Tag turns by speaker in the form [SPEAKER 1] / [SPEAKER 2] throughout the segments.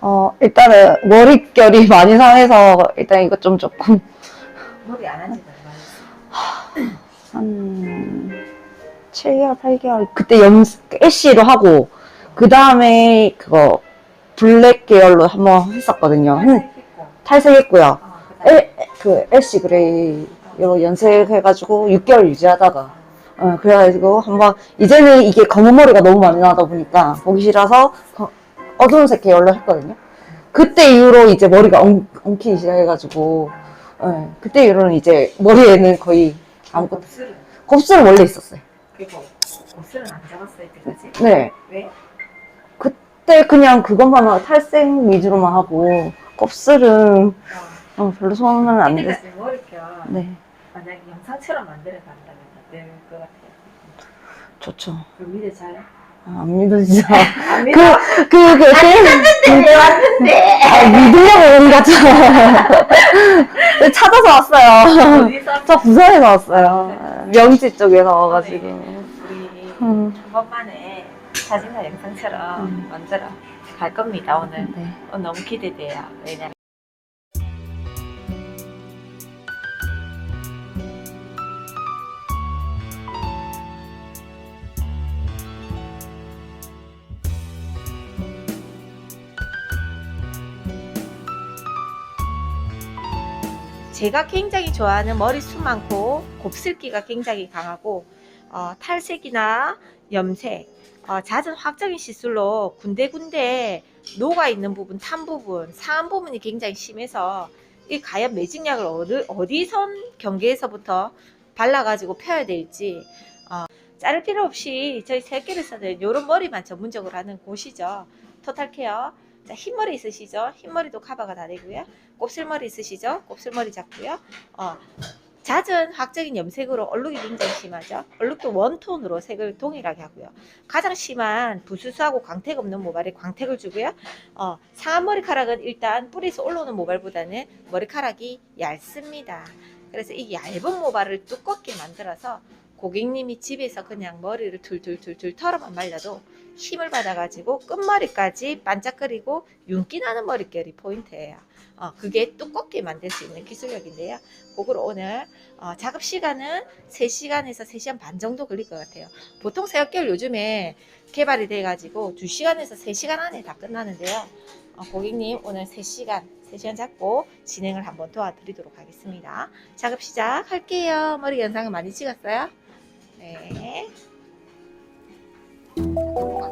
[SPEAKER 1] 어, 일단은 머릿결이 많이 상해서 일단 이거 좀 조금
[SPEAKER 2] 머리 안 한지?
[SPEAKER 1] 한 7개월, 8개월 그때 염 애쉬로 하고 그 다음에 그거 블랙 계열로 한번 했었거든요. 음,
[SPEAKER 2] 탈색했고.
[SPEAKER 1] 탈색했고요.
[SPEAKER 2] 어,
[SPEAKER 1] 애, 그 애쉬 그레이 요 연색해가지고 6개월 유지하다가 어, 그래가지고 한번 이제는 이게 검은 머리가 너무 많이 나다 보니까 보기 싫어서 거- 어두운색 계열로 했거든요. 그때 이후로 이제 머리가 엉, 엉키기 시작해가지고 예, 그때 이후로는 이제 머리에는 거의 아무것도
[SPEAKER 2] 곱슬은
[SPEAKER 1] 곱슬은 원래 있었어요.
[SPEAKER 2] 그리고 곱슬은 안 잡았어 이때까지.
[SPEAKER 1] 네.
[SPEAKER 2] 왜?
[SPEAKER 1] 그때 그냥 그것만 하고 탈색 위주로만 하고 곱슬은
[SPEAKER 2] 어.
[SPEAKER 1] 어, 별로 손은 안 됐어요.
[SPEAKER 2] 이때까지 머리결
[SPEAKER 1] 네,
[SPEAKER 2] 만약에 영상처럼 만들어 간다면 될것 같아요.
[SPEAKER 1] 좋죠.
[SPEAKER 2] 그 믿어 잘.
[SPEAKER 1] 아, 안 믿어지죠.
[SPEAKER 2] 안
[SPEAKER 1] 그,
[SPEAKER 2] 믿어.
[SPEAKER 1] 그, 그, 그,
[SPEAKER 2] 왜 왔는데?
[SPEAKER 1] 아, 믿으려고 오는 거죠. 찾아서 왔어요.
[SPEAKER 2] 어디서?
[SPEAKER 1] 저 부산에서 왔어요. 명지 쪽에서 와가지고.
[SPEAKER 2] 우리
[SPEAKER 1] 음.
[SPEAKER 2] 한 번만에 사진과 영상처럼
[SPEAKER 1] 음.
[SPEAKER 2] 만들어 갈 겁니다 오늘.
[SPEAKER 1] 네.
[SPEAKER 2] 어, 너무 기대돼요. 왜냐면 제가 굉장히 좋아하는 머리 숱 많고 곱슬기가 굉장히 강하고 어, 탈색이나 염색, 어, 잦은 확정인 시술로 군데군데 녹아 있는 부분, 탄 부분, 상한 부분이 굉장히 심해서 이 과연 매직약을 어디, 어디선 경계에서부터 발라가지고 펴야 될지 어, 자를 필요 없이 저희 새끼를서는 이런 머리만 전문적으로 하는 곳이죠. 토탈케어. 자, 흰머리 있으시죠? 흰머리도 커버가 다 되고요. 곱슬머리 있으시죠? 곱슬머리 잡고요. 어, 잦은 확적인 염색으로 얼룩이 굉장히 심하죠. 얼룩도 원톤으로 색을 동일하게 하고요. 가장 심한 부수수하고 광택 없는 모발에 광택을 주고요. 어, 상한 머리카락은 일단 뿌리에서 올라오는 모발보다는 머리카락이 얇습니다. 그래서 이 얇은 모발을 두껍게 만들어서 고객님이 집에서 그냥 머리를 툴툴툴툴 털어만 말려도 힘을 받아가지고 끝머리까지 반짝거리고 윤기 나는 머릿결이 포인트예요. 어, 그게 두껍게 만들 수 있는 기술력인데요. 그걸 오늘 어, 작업 시간은 3시간에서 3시간 반 정도 걸릴 것 같아요. 보통 새어결 요즘에 개발이 돼가지고 2시간에서 3시간 안에 다 끝나는데요. 어, 고객님 오늘 3시간, 3시간 잡고 진행을 한번 도와드리도록 하겠습니다. 작업 시작할게요. 머리 영상을 많이 찍었어요? 네. 给我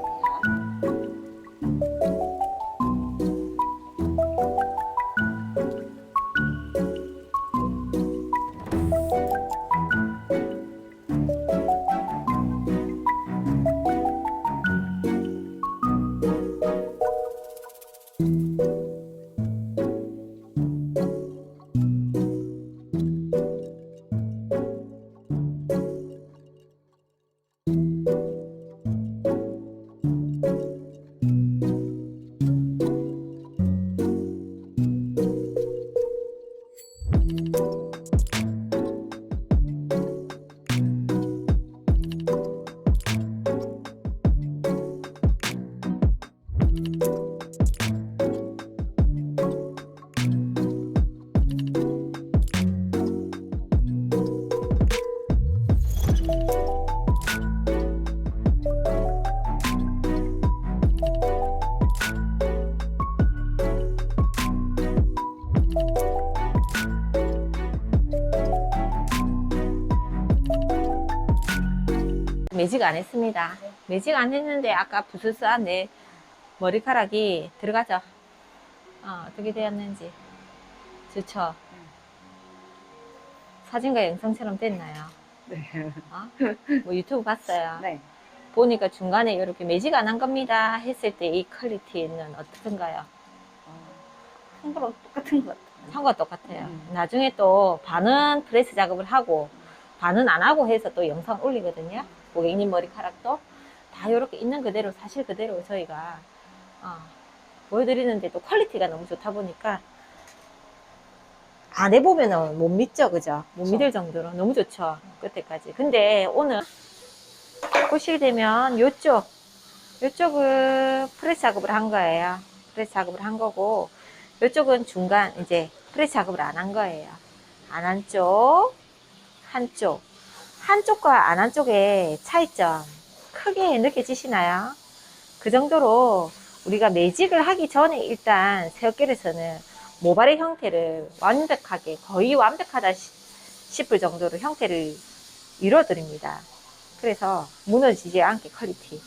[SPEAKER 2] 매직 안 했습니다. 매직 안 했는데 아까 부스스한 내 머리카락이 들어가죠. 어, 어떻게 되었는지. 좋죠. 사진과 영상처럼 됐나요?
[SPEAKER 1] 네.
[SPEAKER 2] 어? 뭐 유튜브 봤어요.
[SPEAKER 1] 네.
[SPEAKER 2] 보니까 중간에 이렇게 매직 안 한 겁니다 했을 때 이 퀄리티는 어떻던가요?
[SPEAKER 1] 한 거랑 똑같은 것 같아요.
[SPEAKER 2] 한 거 똑같아요.
[SPEAKER 1] 음.
[SPEAKER 2] 나중에 또 반은 프레스 작업을 하고 반은 안 하고 해서 또 영상 올리거든요. 고객님 머리카락도 다 이렇게 있는 그대로 사실 그대로 저희가 어, 보여드리는데 또 퀄리티가 너무 좋다 보니까 안 해보면은 못 믿죠, 그죠? 못
[SPEAKER 1] 그쵸.
[SPEAKER 2] 믿을 정도로 너무 좋죠, 끝에까지. 근데 오늘 보시게 되면 요쪽, 요쪽을 프레스 작업을 한 거예요. 프레스 작업을 한 거고 이쪽은 중간 이제 프레스 작업을 안 한 거예요. 안 한 쪽, 한쪽. 한쪽과 안 한 쪽의 차이점 크게 느껴지시나요? 그 정도로 우리가 매직을 하기 전에 일단 새어결에서는 모발의 형태를 완벽하게 거의 완벽하다 시- 싶을 정도로 형태를 이뤄드립니다. 그래서 무너지지 않게 퀄리티.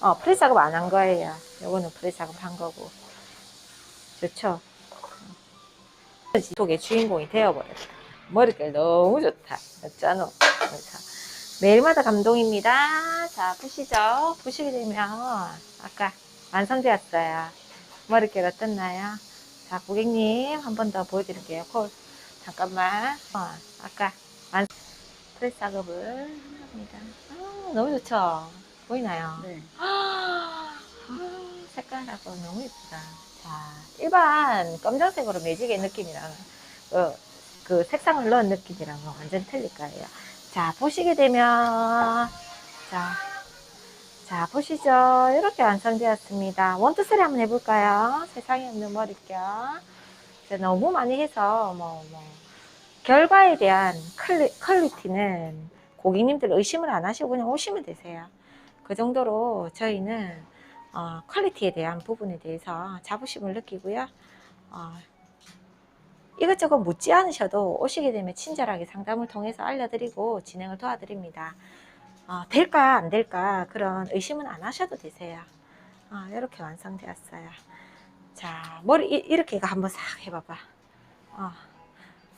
[SPEAKER 2] 어, 프레스 작업 안 한 거예요. 요거는 프레스 작업 한 거고. 좋죠? 속의 주인공이 되어버렸다. 머릿결 너무 좋다. 어쩌노? 자, 매일마다 감동입니다. 자, 보시죠. 보시게 되면, 아까 완성되었어요. 머릿결 어떻나요? 자, 고객님, 한 번 더 보여드릴게요. 콜. 잠깐만. 어, 아까 완, 프레스 작업을 합니다. 아, 너무 좋죠? 보이나요?
[SPEAKER 1] 네.
[SPEAKER 2] 아, 색깔하고 너무 예쁘다. 자, 일반 검정색으로 매직의 느낌이랑, 어, 그 색상을 넣은 느낌이랑은 완전 틀릴 거예요. 자, 보시게 되면, 자, 자, 보시죠. 이렇게 완성되었습니다. 원투 쓰리 한번 해볼까요? 세상에 없는 머릿결. 너무 많이 해서, 뭐, 뭐, 결과에 대한 퀄리, 퀄리티는 고객님들 의심을 안 하시고 그냥 오시면 되세요. 그 정도로 저희는 어, 퀄리티에 대한 부분에 대해서 자부심을 느끼고요. 어, 이것저것 묻지 않으셔도 오시게 되면 친절하게 상담을 통해서 알려드리고 진행을 도와드립니다. 어, 될까 안 될까 그런 의심은 안 하셔도 되세요. 어, 이렇게 완성되었어요. 자 머리 이- 이렇게 한번 싹 해봐봐. 어,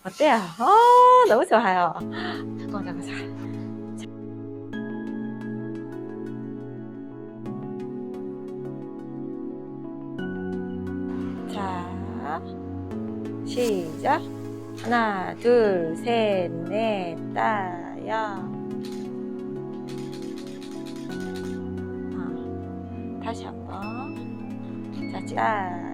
[SPEAKER 2] 어때요? 어, 너무 좋아요. 잠깐만. 잠깐만. 자, 시작. 하나, 둘, 셋, 넷, 다섯. 어, 다시 한 번. 자, 자,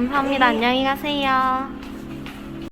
[SPEAKER 2] 감사합니다. 안녕히 가세요.